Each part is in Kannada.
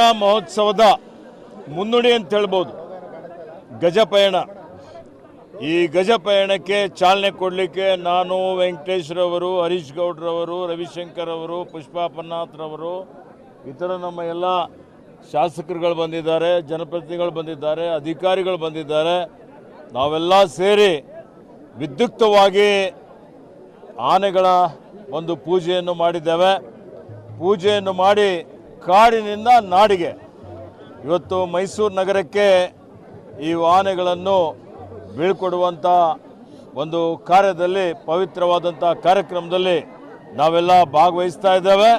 ಮಹೋತ್ಸವದ ಮುನ್ನುಡಿ ಅಂತ ಹೇಳ್ಬೋದು. ಗಜಪಯಣ ಈ ಗಜಪಯಣಕ್ಕೆ ಚಾಲನೆ ಕೊಡಲಿಕ್ಕೆ ನಾನು ವೆಂಕಟೇಶ್ರವರು, ಹರೀಶ್ ಗೌಡ್ರವರು, ರವಿಶಂಕರ್ ಅವರು ಪುಷ್ಪಾ ಪನ್ನಾಥ್ರವರು ಇತರ ನಮ್ಮ ಎಲ್ಲ ಶಾಸಕರುಗಳು ಬಂದಿದ್ದಾರೆ, ಜನಪ್ರತಿನಿಧಿಗಳು ಬಂದಿದ್ದಾರೆ, ಅಧಿಕಾರಿಗಳು ಬಂದಿದ್ದಾರೆ. ನಾವೆಲ್ಲ ಸೇರಿ ವಿದ್ಯುಕ್ತವಾಗಿ ಆನೆಗಳ ಒಂದು ಪೂಜೆಯನ್ನು ಮಾಡಿದ್ದೇವೆ. ಪೂಜೆಯನ್ನು ಮಾಡಿ ಕಾಡಿನಿಂದ ನಾಡಿಗೆ. ಇವತ್ತು ಮೈಸೂರು ನಗರಕ್ಕೆ ಈ ಆನೆಗಳನ್ನು ಬೀಳ್ಕೊಡುವಂಥ ಒಂದು ಕಾರ್ಯದಲ್ಲಿ ಪವಿತ್ರವಾದಂಥ ಕಾರ್ಯಕ್ರಮದಲ್ಲಿ ನಾವೆಲ್ಲ ಭಾಗವಹಿಸ್ತಾ ಇದ್ದೇವೆ.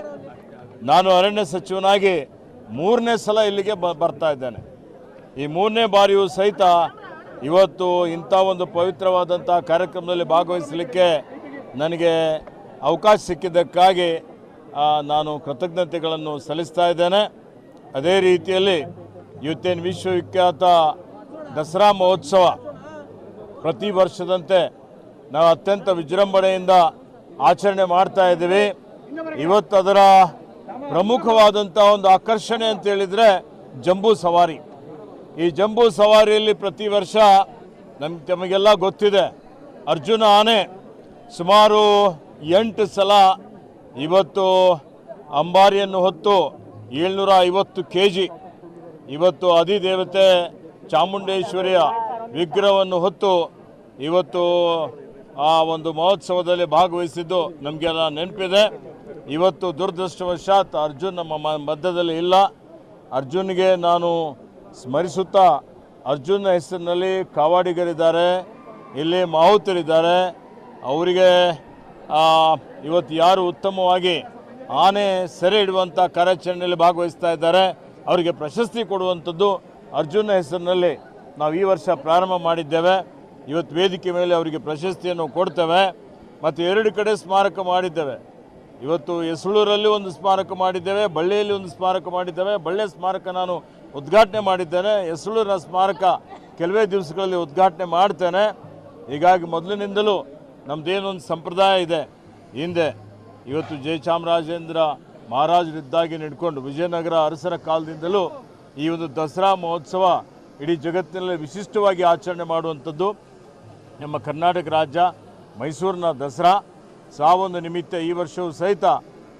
ನಾನು ಅರಣ್ಯ ಸಚಿವನಾಗಿ ಮೂರನೇ ಸಲ ಇಲ್ಲಿಗೆ ಬರ್ತಾ ಇದ್ದೇನೆ. ಈ ಮೂರನೇ ಬಾರಿಯೂ ಸಹಿತ ಇವತ್ತು ಇಂಥ ಒಂದು ಪವಿತ್ರವಾದಂಥ ಕಾರ್ಯಕ್ರಮದಲ್ಲಿ ಭಾಗವಹಿಸಲಿಕ್ಕೆ ನನಗೆ ಅವಕಾಶ ಸಿಕ್ಕಿದ್ದಕ್ಕಾಗಿ ನಾನು ಕೃತಜ್ಞತೆಗಳನ್ನು ಸಲ್ಲಿಸ್ತಾ ಇದ್ದೇನೆ. ಅದೇ ರೀತಿಯಲ್ಲಿ ಇವತ್ತೇನು ವಿಶ್ವವಿಖ್ಯಾತ ದಸರಾ ಮಹೋತ್ಸವ ಪ್ರತಿ ವರ್ಷದಂತೆ ನಾವು ಅತ್ಯಂತ ವಿಜೃಂಭಣೆಯಿಂದ ಆಚರಣೆ ಮಾಡ್ತಾ ಇದ್ದೀವಿ. ಇವತ್ತು ಅದರ ಪ್ರಮುಖವಾದಂಥ ಒಂದು ಆಕರ್ಷಣೆ ಅಂತ ಹೇಳಿದರೆ ಜಂಬೂ ಸವಾರಿ. ಈ ಜಂಬೂ ಸವಾರಿಯಲ್ಲಿ ಪ್ರತಿ ವರ್ಷ ನಮ್ಗೆ ತಮಗೆಲ್ಲ ಗೊತ್ತಿದೆ. ಅರ್ಜುನ ಆನೆ ಸುಮಾರು ಎಂಟು ಸಲ ಇವತ್ತು ಅಂಬಾರಿಯನ್ನು ಹೊತ್ತು ಏಳ್ನೂರ ಐವತ್ತು ಕೆ ಜಿ ಇವತ್ತು ಅಧಿದೇವತೆ ಚಾಮುಂಡೇಶ್ವರಿಯ ವಿಗ್ರಹವನ್ನು ಹೊತ್ತು ಇವತ್ತು ಆ ಒಂದು ಮಹೋತ್ಸವದಲ್ಲಿ ಭಾಗವಹಿಸಿದ್ದು ನಮಗೆಲ್ಲ ನೆನಪಿದೆ. ಇವತ್ತು ದುರದೃಷ್ಟವಶಾತ್ ಅರ್ಜುನ್ ನಮ್ಮ ಮಧ್ಯದಲ್ಲಿ ಇಲ್ಲ. ಅರ್ಜುನ್ಗೆ ನಾನು ಸ್ಮರಿಸುತ್ತಾ ಅರ್ಜುನ್ ಹೆಸರಿನಲ್ಲಿ ಕಾವಾಡಿಗರಿದ್ದಾರೆ, ಇಲ್ಲಿ ಮಾಹುತರಿದ್ದಾರೆ. ಅವರಿಗೆ ಇವತ್ತು ಯಾರು ಉತ್ತಮವಾಗಿ ಆನೆ ಸೆರೆ ಇಡುವಂಥ ಕಾರ್ಯಾಚರಣೆಯಲ್ಲಿ ಭಾಗವಹಿಸ್ತಾ ಇದ್ದಾರೆ, ಅವರಿಗೆ ಪ್ರಶಸ್ತಿ ಕೊಡುವಂಥದ್ದು ಅರ್ಜುನ ಹೆಸರಿನಲ್ಲಿ ನಾವು ಈ ವರ್ಷ ಪ್ರಾರಂಭ ಮಾಡಿದ್ದೇವೆ. ಇವತ್ತು ವೇದಿಕೆ ಮೇಲೆ ಅವರಿಗೆ ಪ್ರಶಸ್ತಿಯನ್ನು ಕೊಡ್ತೇವೆ. ಮತ್ತು ಎರಡು ಕಡೆ ಸ್ಮಾರಕ ಮಾಡಿದ್ದೇವೆ. ಇವತ್ತು ಎಸಳೂರಲ್ಲಿ ಒಂದು ಸ್ಮಾರಕ ಮಾಡಿದ್ದೇವೆ, ಬಳ್ಳಿಯಲ್ಲಿ ಒಂದು ಸ್ಮಾರಕ ಮಾಡಿದ್ದೇವೆ. ಬಳ್ಳೆ ಸ್ಮಾರಕ ನಾನು ಉದ್ಘಾಟನೆ ಮಾಡಿದ್ದೇನೆ. ಎಸಳೂರಿನ ಸ್ಮಾರಕ ಕೆಲವೇ ದಿವಸಗಳಲ್ಲಿ ಉದ್ಘಾಟನೆ ಮಾಡ್ತೇನೆ. ಹೀಗಾಗಿ ಮೊದಲಿನಿಂದಲೂ ನಮ್ಮದೇನೊಂದು ಸಂಪ್ರದಾಯ ಇದೆ. ಹಿಂದೆ ಇವತ್ತು ಜಯಚಾಮರಾಜೇಂದ್ರ ಮಹಾರಾಜರಿದ್ದಾಗಿ ನಡ್ಕೊಂಡು ವಿಜಯನಗರ ಅರಸರ ಕಾಲದಿಂದಲೂ ಈ ಒಂದು ದಸರಾ ಮಹೋತ್ಸವ ಇಡೀ ಜಗತ್ತಿನಲ್ಲಿ ವಿಶಿಷ್ಟವಾಗಿ ಆಚರಣೆ ಮಾಡುವಂಥದ್ದು. ನಮ್ಮ ಕರ್ನಾಟಕ ರಾಜ್ಯ ಮೈಸೂರಿನ ದಸರಾ. ಸಾವೊಂದು ನಿಮಿತ್ತ ಈ ವರ್ಷವೂ ಸಹಿತ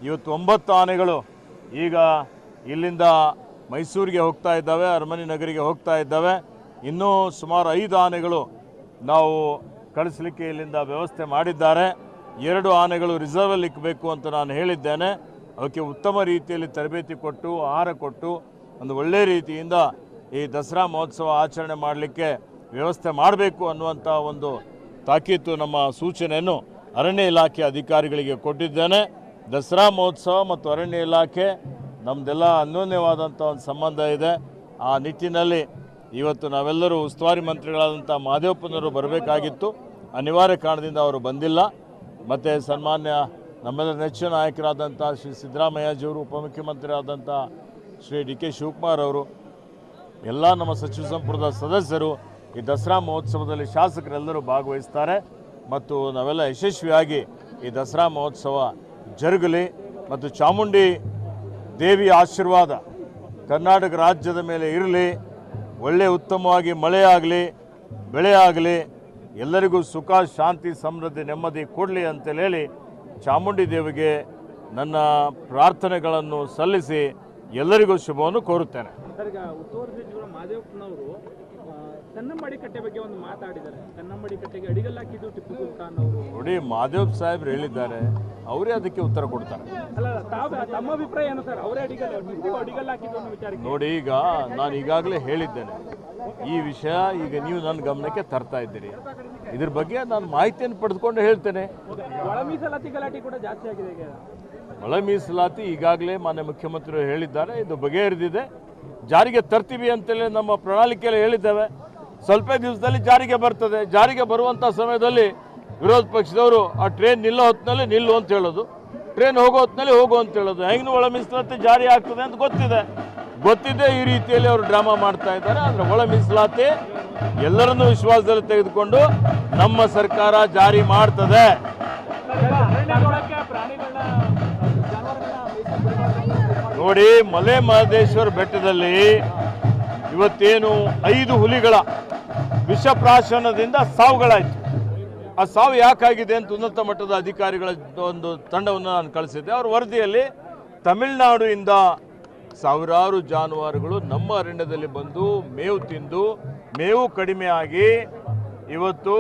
ಇವತ್ತು ಒಂಬತ್ತು ಆನೆಗಳು ಈಗ ಇಲ್ಲಿಂದ ಮೈಸೂರಿಗೆ ಹೋಗ್ತಾ ಇದ್ದಾವೆ, ಅರಮನೆ ನಗರಿಗೆ ಹೋಗ್ತಾ ಇದ್ದಾವೆ. ಇನ್ನೂ ಸುಮಾರು ಐದು ಆನೆಗಳು ನಾವು ಕಳಿಸಲಿಕ್ಕೆ ಇಲ್ಲಿಂದ ವ್ಯವಸ್ಥೆ ಮಾಡಿದ್ದಾರೆ. ಎರಡು ಆನೆಗಳು ರಿಸರ್ವಲ್ಲಿ ಇಕ್ಕಬೇಕು ಅಂತ ನಾನು ಹೇಳಿದ್ದೇನೆ. ಅವಕ್ಕೆ ಉತ್ತಮ ರೀತಿಯಲ್ಲಿ ತರಬೇತಿ ಕೊಟ್ಟು, ಆಹಾರ ಕೊಟ್ಟು, ಒಂದು ಒಳ್ಳೆಯ ರೀತಿಯಿಂದ ಈ ದಸರಾ ಮಹೋತ್ಸವ ಆಚರಣೆ ಮಾಡಲಿಕ್ಕೆ ವ್ಯವಸ್ಥೆ ಮಾಡಬೇಕು ಅನ್ನುವಂಥ ಒಂದು ತಾಕೀತು ನಮ್ಮ ಸೂಚನೆಯನ್ನು ಅರಣ್ಯ ಇಲಾಖೆ ಅಧಿಕಾರಿಗಳಿಗೆ ಕೊಟ್ಟಿದ್ದೇನೆ. ದಸರಾ ಮಹೋತ್ಸವ ಮತ್ತು ಅರಣ್ಯ ಇಲಾಖೆ ನಮ್ಮದೆಲ್ಲ ಅನ್ಯೋನ್ಯವಾದಂಥ ಒಂದು ಸಂಬಂಧ ಇದೆ. ಆ ನಿಟ್ಟಿನಲ್ಲಿ ಇವತ್ತು ನಾವೆಲ್ಲರೂ ಉಸ್ತುವಾರಿ ಮಂತ್ರಿಗಳಾದಂಥ ಮಹದೇವಪ್ಪನವರು ಬರಬೇಕಾಗಿತ್ತು. ಅನಿವಾರ್ಯ ಕಾರಣದಿಂದ ಅವರು ಬಂದಿಲ್ಲ. ಮತ್ತು ಸನ್ಮಾನ್ಯ ನಮ್ಮೆಲ್ಲ ನೆಚ್ಚಿನ ನಾಯಕರಾದಂಥ ಶ್ರೀ ಸಿದ್ದರಾಮಯ್ಯಜಿಯವರು ಉಪಮುಖ್ಯಮಂತ್ರಿ ಆದಂಥ ಶ್ರೀ ಡಿ ಕೆ ಶಿವಕುಮಾರ್ ಅವರು, ಎಲ್ಲ ನಮ್ಮ ಸಚಿವ ಸಂಪುಟದ ಸದಸ್ಯರು, ಈ ದಸರಾ ಮಹೋತ್ಸವದಲ್ಲಿ ಶಾಸಕರೆಲ್ಲರೂ ಭಾಗವಹಿಸ್ತಾರೆ. ಮತ್ತು ನಾವೆಲ್ಲ ಯಶಸ್ವಿಯಾಗಿ ಈ ದಸರಾ ಮಹೋತ್ಸವ ಜರುಗಲಿ. ಮತ್ತು ಚಾಮುಂಡಿ ದೇವಿಯ ಆಶೀರ್ವಾದ ಕರ್ನಾಟಕ ರಾಜ್ಯದ ಮೇಲೆ ಇರಲಿ. ಒಳ್ಳೆ ಉತ್ತಮವಾಗಿ ಮಳೆಯಾಗಲಿ ಬೆಳೆ ಎಲ್ಲರಿಗೂ ಸುಖ ಶಾಂತಿ ಸಮೃದ್ಧಿ ನೆಮ್ಮದಿ ಕೊಡಲಿ ಅಂತೇಳಿ ಹೇಳಿ ಚಾಮುಂಡಿ ದೇವಿಗೆ ನನ್ನ ಪ್ರಾರ್ಥನೆಗಳನ್ನು ಸಲ್ಲಿಸಿ ಎಲ್ಲರಿಗೂ ಶುಭವನ್ನು ಕೋರುತ್ತೇನೆ. ನೋಡಿ ಮಾದೇವ್ ಸಾಹೇಬ್ರು ಹೇಳಿದ್ದಾರೆ ಅವರೇ ಅದಕ್ಕೆ ಉತ್ತರ ಕೊಡ್ತಾರೆ. ನೋಡಿ ಈಗ ನಾನು ಈಗಾಗಲೇ ಹೇಳಿದ್ದೇನೆ ಈ ವಿಷಯ ಈಗ ನೀವು ನನ್ನ ಗಮನಕ್ಕೆ ತರ್ತಾ ಇದ್ದೀರಿ. ಇದ್ರ ಬಗ್ಗೆ ನಾನು ಮಾಹಿತಿಯನ್ನು ಪಡೆದುಕೊಂಡು ಹೇಳ್ತೇನೆ. ಒಳ ಮೀಸಲಾತಿ ಕೂಡ ಜಾಸ್ತಿ ಆಗಿದೆ ಈಗ. ಒಳ ಮೀಸಲಾತಿ ಈಗಾಗಲೇ ಮಾನ್ಯ ಮುಖ್ಯಮಂತ್ರಿ ಹೇಳಿದ್ದಾರೆ. ಇದು ಬಗೆಹರಿದಿದೆ. ಜಾರಿಗೆ ತರ್ತೀವಿ ಅಂತೇಳಿ ನಮ್ಮ ಪ್ರಣಾಳಿಕೆಯಲ್ಲಿ ಹೇಳಿದ್ದೇವೆ. ಸ್ವಲ್ಪ ದಿವಸದಲ್ಲಿ ಜಾರಿಗೆ ಬರ್ತದೆ. ಜಾರಿಗೆ ಬರುವಂಥ ಸಮಯದಲ್ಲಿ ವಿರೋಧ ಪಕ್ಷದವರು ಆ ಟ್ರೈನ್ ನಿಲ್ಲೋ ಹೊತ್ತಿನಲ್ಲಿ ನಿಲ್ಲು ಅಂತ ಹೇಳೋದು. ಟ್ರೈನ್ ಹೋಗೋ ಹೊತ್ತಿನಲ್ಲಿ ಹೋಗು ಅಂತ ಹೇಳೋದು. ಹೆಂಗೆ ಒಳ ಮೀಸಲಾತಿ ಜಾರಿ ಆಗ್ತದೆ ಅಂತ ಗೊತ್ತಿದೆ. ಗೊತ್ತಿದೆ ಈ ರೀತಿಯಲ್ಲಿ ಅವರು ಡ್ರಾಮಾ ಮಾಡ್ತಾ ಇದ್ದಾರೆ, ಆದರೆ ಒಳ ಮೀಸಲಾತಿ ಎಲ್ಲರನ್ನೂ ವಿಶ್ವಾಸದಲ್ಲಿ ತೆಗೆದುಕೊಂಡು ನಮ್ಮ ಸರ್ಕಾರ ಜಾರಿ ಮಾಡ್ತದೆ. ನೋಡಿ, ಮಲೆ ಮಹದೇಶ್ವರ ಬೆಟ್ಟದಲ್ಲಿ ಇವತ್ತೇನು ಐದು ಹುಲಿಗಳ ವಿಷಪ್ರಾಶನದಿಂದ ಸಾವುಗಳಾಯಿತು. ಆ ಸಾವು ಯಾಕಾಗಿದೆ ಅಂತ ಉನ್ನತ ಮಟ್ಟದ ಅಧಿಕಾರಿಗಳ ಒಂದು ತಂಡವನ್ನು ನಾನು ಕಳಿಸಿದ್ದೆ. ಅವ್ರ ವರದಿಯಲ್ಲಿ ತಮಿಳುನಾಡಿನಿಂದ ಸಾವಿರಾರು ಜಾನುವಾರುಗಳು ನಮ್ಮ ಅರಣ್ಯದಲ್ಲಿ ಬಂದು ಮೇವು ತಿಂದು, ಮೇವು ಕಡಿಮೆ ಆಗಿ ಇವತ್ತು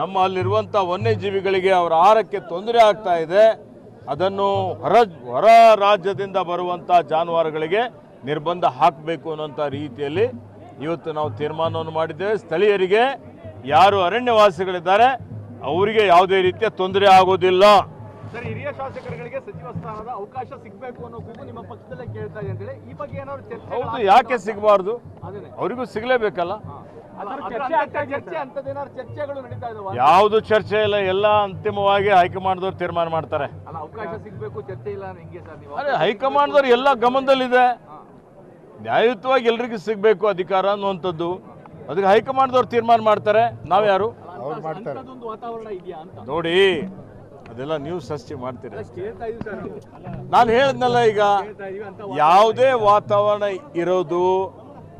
ನಮ್ಮ ಅಲ್ಲಿರುವಂಥ ವನ್ಯಜೀವಿಗಳಿಗೆ ಅವರ ಆಹಾರಕ್ಕೆ ತೊಂದರೆ ಆಗ್ತಾ ಇದೆ. ಅದನ್ನು ಹೊರ ಹೊರ ರಾಜ್ಯದಿಂದ ಬರುವಂಥ ಜಾನುವಾರುಗಳಿಗೆ ನಿರ್ಬಂಧ ಹಾಕಬೇಕು ಅನ್ನೋಂಥ ರೀತಿಯಲ್ಲಿ ಇವತ್ತು ನಾವು ತೀರ್ಮಾನವನ್ನು ಮಾಡಿದ್ದೇವೆ. ಸ್ಥಳೀಯರಿಗೆ, ಯಾರು ಅರಣ್ಯವಾಸಿಗಳಿದ್ದಾರೆ, ಅವರಿಗೆ ಯಾವುದೇ ರೀತಿಯ ತೊಂದರೆ ಆಗೋದಿಲ್ಲ. ಸರ್ ಹಿರಿಯ ಶಾಸಕರುಗಳಿಗೆ ಸಚಿವ ಸ್ಥಾನದ ಅವಕಾಶ ಸಿಗಬೇಕು ಅನ್ನೋ ಕೂಗು ನಿಮ್ಮ ಪಕ್ಷದಲ್ಲೇ ಕೇಳ್ತಾ ಇದೆ ಅಂತೇಳಿ ಈ ಬಗ್ಗೆ ಏನಾದ್ರು ಚರ್ಚೆ ಹೌದು ಯಾಕೆ ಸಿಗಬಾರ್ದು? ಅವರಿಗೂ ಸಿಗಲೇಬೇಕಲ್ಲ? ಅದ್ರ ಚರ್ಚೆ ಅಂತದೇನಾದ್ರು ಚರ್ಚೆಗಳು ನಡೀತಾ ಇದಾವ? ಯಾವುದು ಚರ್ಚೆ ಇಲ್ಲ ಎಲ್ಲ ಅಂತಿಮವಾಗಿ ಹೈಕಮಾಂಡ್ದವ್ರು ತೀರ್ಮಾನ ಮಾಡ್ತಾರೆ. ಅಲ್ಲ ಅವಕಾಶ ಸಿಗಬೇಕು ಚರ್ಚೆ ಇಲ್ಲ ಹೆಂಗೆ ಸರ್ ನೀವು? ಅರೆ ಹೈಕಮಾಂಡ್ದವ್ರು ಎಲ್ಲ ಗಮನದಲ್ಲಿದೆ. ನ್ಯಾಯಯುತವಾಗಿ ಎಲ್ರಿಗೂ ಸಿಗಬೇಕು ಅಧಿಕಾರ ಅನ್ನುವಂಥದ್ದು. ಅದಕ್ಕೆ ಹೈಕಮಾಂಡ್ದವ್ರು ತೀರ್ಮಾನ ಮಾಡ್ತಾರೆ. ನಾವ್ಯಾರು? ಅಂತದೊಂದು ವಾತಾವರಣ ಇದೆಯಾ ಅಂತ. ನೋಡಿ ಅದೆಲ್ಲ ನೀವು ಸೃಷ್ಟಿ ಮಾಡ್ತೀರಿ ನಾನು ಹೇಳಿದ್ನಲ್ಲ ಈಗ ಯಾವುದೇ ವಾತಾವರಣ ಇರೋದು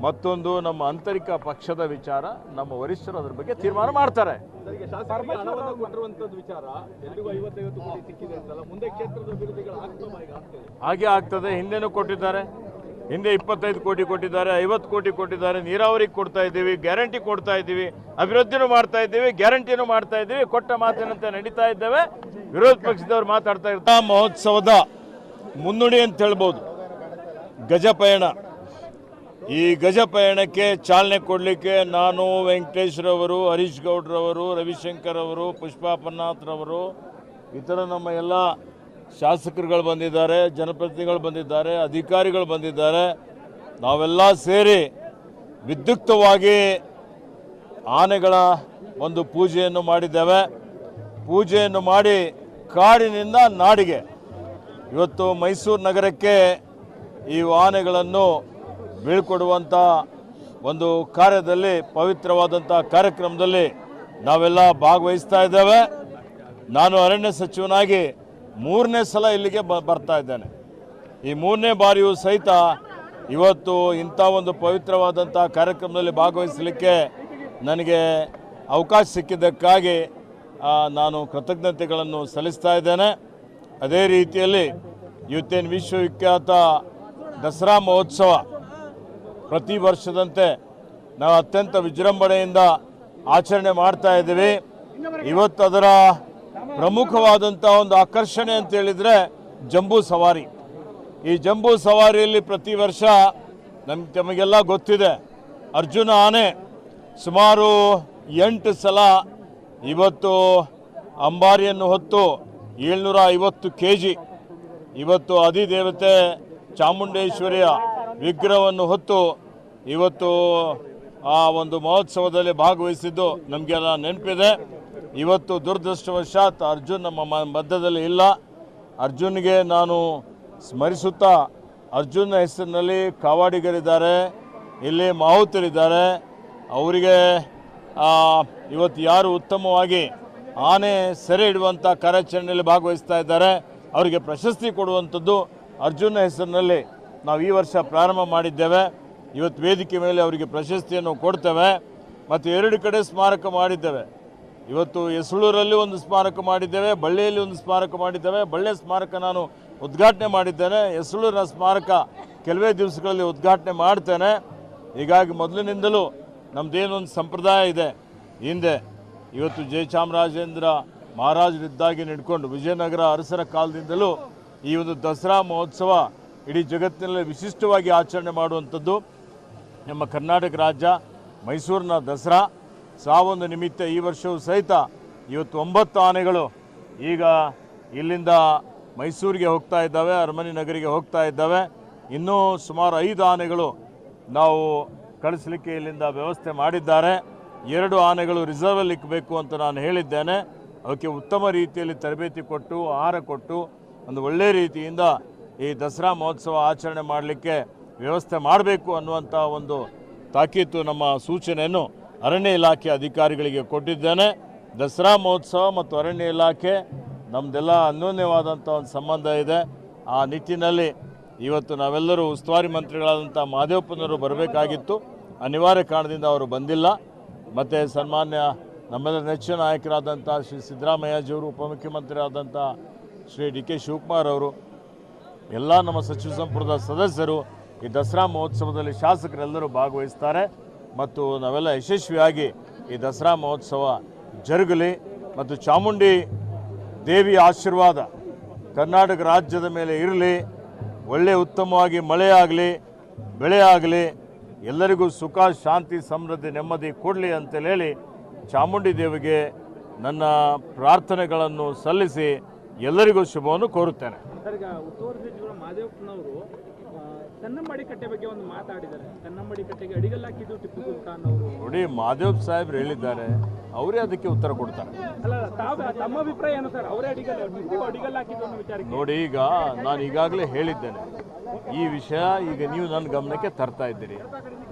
ಮತ್ತೊಂದು ನಮ್ಮ ಆಂತರಿಕ ಪಕ್ಷದ ವಿಚಾರ ನಮ್ಮ ವರಿಷ್ಠರು ಅದ್ರ ಬಗ್ಗೆ ತೀರ್ಮಾನ ಮಾಡ್ತಾರೆ. ಹಾಗೆ ಆಗ್ತದೆ ಹಿಂದೆನೂ ಕೊಟ್ಟಿದ್ದಾರೆ. ಹಿಂದೆ ಇಪ್ಪತ್ತೈದು ಕೋಟಿ ಕೊಟ್ಟಿದ್ದಾರೆ ಐವತ್ತು ಕೋಟಿ ಕೊಟ್ಟಿದ್ದಾರೆ ನೀರಾವರಿಗೆ ಕೊಡ್ತಾ ಇದ್ದೀವಿ ಗ್ಯಾರಂಟಿ ಕೊಡ್ತಾ ಇದ್ದೀವಿ ಅಭಿವೃದ್ಧಿನೂ ಮಾಡ್ತಾ ಇದ್ದೀವಿ ಗ್ಯಾರಂಟಿನೂ ಮಾಡ್ತಾ ಇದ್ದೀವಿ ಕೊಟ್ಟ ಮಾತಿನಂತೆ ನಡೀತಾ ಇದ್ದೇವೆ. ವಿರೋಧ ಪಕ್ಷದವ್ರು ಮಾತಾಡ್ತಾ ಇರ್ತಾರೆ. ಮಹೋತ್ಸವದ ಮುನ್ನುಡಿ ಅಂತ ಹೇಳ್ಬೋದು. ಗಜಪಯಣ ಈ ಗಜಪಯಣಕ್ಕೆ ಚಾಲನೆ ಕೊಡಲಿಕ್ಕೆ ನಾನು ವೆಂಕಟೇಶ್ರವರು, ಹರೀಶ್ ಗೌಡ್ರವರು, ರವಿಶಂಕರ್ ಅವರು ಪುಷ್ಪಾ ಪನ್ನಾಥ್ರವರು ಇತರ ನಮ್ಮ ಎಲ್ಲ ಶಾಸಕರುಗಳು ಬಂದಿದ್ದಾರೆ, ಜನಪ್ರತಿನಿಧಿಗಳು ಬಂದಿದ್ದಾರೆ, ಅಧಿಕಾರಿಗಳು ಬಂದಿದ್ದಾರೆ. ನಾವೆಲ್ಲ ಸೇರಿ ವಿದ್ಯುಕ್ತವಾಗಿ ಆನೆಗಳ ಒಂದು ಪೂಜೆಯನ್ನು ಮಾಡಿದ್ದೇವೆ. ಪೂಜೆಯನ್ನು ಮಾಡಿ ಕಾಡಿನಿಂದ ನಾಡಿಗೆ. ಇವತ್ತು ಮೈಸೂರು ನಗರಕ್ಕೆ ಈ ಆನೆಗಳನ್ನು ಬೀಳ್ಕೊಡುವಂಥ ಒಂದು ಕಾರ್ಯದಲ್ಲಿ ಪವಿತ್ರವಾದಂಥ ಕಾರ್ಯಕ್ರಮದಲ್ಲಿ ನಾವೆಲ್ಲ ಭಾಗವಹಿಸ್ತಾ ಇದ್ದೇವೆ. ನಾನು ಅರಣ್ಯ ಸಚಿವನಾಗಿ ಮೂರನೇ ಸಲ ಇಲ್ಲಿಗೆ ಬರ್ತಾ ಇದ್ದೇನೆ. ಈ ಮೂರನೇ ಬಾರಿಯೂ ಸಹಿತ ಇವತ್ತು ಇಂಥ ಒಂದು ಪವಿತ್ರವಾದಂಥ ಕಾರ್ಯಕ್ರಮದಲ್ಲಿ ಭಾಗವಹಿಸಲಿಕ್ಕೆ ನನಗೆ ಅವಕಾಶ ಸಿಕ್ಕಿದ್ದಕ್ಕಾಗಿ ನಾನು ಕೃತಜ್ಞತೆಗಳನ್ನು ಸಲ್ಲಿಸ್ತಾ ಇದ್ದೇನೆ. ಅದೇ ರೀತಿಯಲ್ಲಿ ಇವತ್ತೇನು ವಿಶ್ವವಿಖ್ಯಾತ ದಸರಾ ಮಹೋತ್ಸವ ಪ್ರತಿ ವರ್ಷದಂತೆ ನಾವು ಅತ್ಯಂತ ವಿಜೃಂಭಣೆಯಿಂದ ಆಚರಣೆ ಮಾಡ್ತಾ ಇದ್ದೀವಿ. ಇವತ್ತು ಅದರ ಪ್ರಮುಖವಾದಂಥ ಒಂದು ಆಕರ್ಷಣೆ ಅಂತ ಹೇಳಿದರೆ ಜಂಬೂ ಸವಾರಿ. ಈ ಜಂಬೂ ಸವಾರಿಯಲ್ಲಿ ಪ್ರತಿ ವರ್ಷ ನಮ್ಗೆ ತಮಗೆಲ್ಲ ಗೊತ್ತಿದೆ. ಅರ್ಜುನ ಆನೆ ಸುಮಾರು ಎಂಟು ಸಲ ಇವತ್ತು ಅಂಬಾರಿಯನ್ನು ಹೊತ್ತು ಏಳ್ನೂರ ಐವತ್ತು ಕೆ ಜಿ ಇವತ್ತು ಅಧಿದೇವತೆ ಚಾಮುಂಡೇಶ್ವರಿಯ ವಿಗ್ರಹವನ್ನು ಹೊತ್ತು ಇವತ್ತು ಆ ಒಂದು ಮಹೋತ್ಸವದಲ್ಲಿ ಭಾಗವಹಿಸಿದ್ದು ನಮಗೆಲ್ಲ ನೆನಪಿದೆ. ಇವತ್ತು ದುರದೃಷ್ಟವಶಾತ್ ಅರ್ಜುನ್ ನಮ್ಮ ಮಧ್ಯದಲ್ಲಿ ಇಲ್ಲ. ಅರ್ಜುನ್ಗೆ ನಾನು ಸ್ಮರಿಸುತ್ತಾ ಅರ್ಜುನ ಹೆಸರಿನಲ್ಲಿ ಕಾವಾಡಿಗರಿದ್ದಾರೆ, ಇಲ್ಲಿ ಮಾಹುತರಿದ್ದಾರೆ. ಅವರಿಗೆ ಇವತ್ತು ಯಾರು ಉತ್ತಮವಾಗಿ ಆನೆ ಸೆರೆ ಇಡುವಂಥ ಕಾರ್ಯಾಚರಣೆಯಲ್ಲಿ ಭಾಗವಹಿಸ್ತಾ ಇದ್ದಾರೆ, ಅವರಿಗೆ ಪ್ರಶಸ್ತಿ ಕೊಡುವಂಥದ್ದು ಅರ್ಜುನ ಹೆಸರಿನಲ್ಲಿ ನಾವು ಈ ವರ್ಷ ಪ್ರಾರಂಭ ಮಾಡಿದ್ದೇವೆ. ಇವತ್ತು ವೇದಿಕೆ ಮೇಲೆ ಅವರಿಗೆ ಪ್ರಶಸ್ತಿಯನ್ನು ಕೊಡ್ತೇವೆ. ಮತ್ತು ಎರಡು ಕಡೆ ಸ್ಮಾರಕ ಮಾಡಿದ್ದೇವೆ. ಇವತ್ತು ಎಸಳೂರಲ್ಲಿ ಒಂದು ಸ್ಮಾರಕ ಮಾಡಿದ್ದೇವೆ, ಬಳ್ಳಿಯಲ್ಲಿ ಒಂದು ಸ್ಮಾರಕ ಮಾಡಿದ್ದೇವೆ. ಬಳ್ಳೆ ಸ್ಮಾರಕ ನಾನು ಉದ್ಘಾಟನೆ ಮಾಡಿದ್ದೇನೆ. ಎಸಳೂರಿನ ಸ್ಮಾರಕ ಕೆಲವೇ ದಿವಸಗಳಲ್ಲಿ ಉದ್ಘಾಟನೆ ಮಾಡ್ತೇನೆ. ಹೀಗಾಗಿ ಮೊದಲಿನಿಂದಲೂ ನಮ್ಮದೇನೊಂದು ಸಂಪ್ರದಾಯ ಇದೆ. ಹಿಂದೆ ಇವತ್ತು ಜಯಚಾಮರಾಜೇಂದ್ರ ಮಹಾರಾಜರಿದ್ದಾಗಿ ನಡ್ಕೊಂಡು ವಿಜಯನಗರ ಅರಸರ ಕಾಲದಿಂದಲೂ ಈ ಒಂದು ದಸರಾ ಮಹೋತ್ಸವ ಇಡೀ ಜಗತ್ತಿನಲ್ಲಿ ವಿಶಿಷ್ಟವಾಗಿ ಆಚರಣೆ ಮಾಡುವಂಥದ್ದು. ನಮ್ಮ ಕರ್ನಾಟಕ ರಾಜ್ಯ ಮೈಸೂರಿನ ದಸರಾ. ಸಾವೊಂದು ನಿಮಿತ್ತ ಈ ವರ್ಷವೂ ಸಹಿತ ಇವತ್ತು ಒಂಬತ್ತು ಆನೆಗಳು ಈಗ ಇಲ್ಲಿಂದ ಮೈಸೂರಿಗೆ ಹೋಗ್ತಾ ಇದ್ದಾವೆ, ಅರಮನೆ ನಗರಿಗೆ ಹೋಗ್ತಾ ಇದ್ದಾವೆ. ಇನ್ನೂ ಸುಮಾರು ಐದು ಆನೆಗಳು ನಾವು ಕಳಿಸಲಿಕ್ಕೆ ಇಲ್ಲಿಂದ ವ್ಯವಸ್ಥೆ ಮಾಡಿದ್ದಾರೆ. ಎರಡು ಆನೆಗಳು ರಿಸರ್ವಲ್ಲಿ ಇಕ್ಕಬೇಕು ಅಂತ ನಾನು ಹೇಳಿದ್ದೇನೆ. ಅವಕ್ಕೆ ಉತ್ತಮ ರೀತಿಯಲ್ಲಿ ತರಬೇತಿ ಕೊಟ್ಟು, ಆಹಾರ ಕೊಟ್ಟು, ಒಂದು ಒಳ್ಳೆಯ ರೀತಿಯಿಂದ ಈ ದಸರಾ ಮಹೋತ್ಸವ ಆಚರಣೆ ಮಾಡಲಿಕ್ಕೆ ವ್ಯವಸ್ಥೆ ಮಾಡಬೇಕು ಅನ್ನುವಂಥ ಒಂದು ತಾಕೀತು ನಮ್ಮ ಸೂಚನೆಯನ್ನು ಅರಣ್ಯ ಇಲಾಖೆ ಅಧಿಕಾರಿಗಳಿಗೆ ಕೊಟ್ಟಿದ್ದೇನೆ. ದಸರಾ ಮಹೋತ್ಸವ ಮತ್ತು ಅರಣ್ಯ ಇಲಾಖೆ ನಮ್ಮದೆಲ್ಲ ಅನ್ಯೋನ್ಯವಾದಂಥ ಒಂದು ಸಂಬಂಧ ಇದೆ. ಆ ನಿಟ್ಟಿನಲ್ಲಿ ಇವತ್ತು ನಾವೆಲ್ಲರೂ ಉಸ್ತುವಾರಿ ಮಂತ್ರಿಗಳಾದಂಥ ಮಹದೇವಪ್ಪನವರು ಬರಬೇಕಾಗಿತ್ತು. ಅನಿವಾರ್ಯ ಕಾರಣದಿಂದ ಅವರು ಬಂದಿಲ್ಲ. ಮತ್ತು ಸನ್ಮಾನ್ಯ ನಮ್ಮೆಲ್ಲ ನೆಚ್ಚಿನ ನಾಯಕರಾದಂಥ ಶ್ರೀ ಸಿದ್ದರಾಮಯ್ಯಜಿಯವರು ಉಪಮುಖ್ಯಮಂತ್ರಿ ಆದಂಥ ಶ್ರೀ ಡಿ ಕೆ ಶಿವಕುಮಾರ್ ಅವರು, ಎಲ್ಲ ನಮ್ಮ ಸಚಿವ ಸಂಪುಟದ ಸದಸ್ಯರು, ಈ ದಸರಾ ಮಹೋತ್ಸವದಲ್ಲಿ ಶಾಸಕರೆಲ್ಲರೂ ಭಾಗವಹಿಸ್ತಾರೆ. ಮತ್ತು ನಾವೆಲ್ಲ ಯಶಸ್ವಿಯಾಗಿ ಈ ದಸರಾ ಮಹೋತ್ಸವ ಜರುಗಲಿ. ಮತ್ತು ಚಾಮುಂಡಿ ದೇವಿಯ ಆಶೀರ್ವಾದ ಕರ್ನಾಟಕ ರಾಜ್ಯದ ಮೇಲೆ ಇರಲಿ. ಒಳ್ಳೆ ಉತ್ತಮವಾಗಿ ಮಳೆಯಾಗಲಿ ಆಗಲಿ ಬೆಳೆ ಆಗಲಿ ಎಲ್ಲರಿಗೂ ಸುಖ ಶಾಂತಿ ಸಮೃದ್ಧಿ ನೆಮ್ಮದಿ ಕೊಡಲಿ ಅಂತೇಳಿ ಹೇಳಿ ಚಾಮುಂಡಿ ದೇವಿಗೆ ನನ್ನ ಪ್ರಾರ್ಥನೆಗಳನ್ನು ಸಲ್ಲಿಸಿ ಎಲ್ಲರಿಗೂ ಶುಭವನ್ನು ಕೋರುತ್ತೇನೆ. ನೋಡಿ ಮಾದೇವ್ ಸಾಹೇಬ್ರು ಹೇಳಿದ್ದಾರೆ ಅವರೇ ಅದಕ್ಕೆ ಉತ್ತರ ಕೊಡ್ತಾರೆ. ನೋಡಿ ಈಗ ನಾನು ಈಗಾಗಲೇ ಹೇಳಿದ್ದೇನೆ ಈ ವಿಷಯ ಈಗ ನೀವು ನನ್ನ ಗಮನಕ್ಕೆ ತರ್ತಾ ಇದ್ದೀರಿ.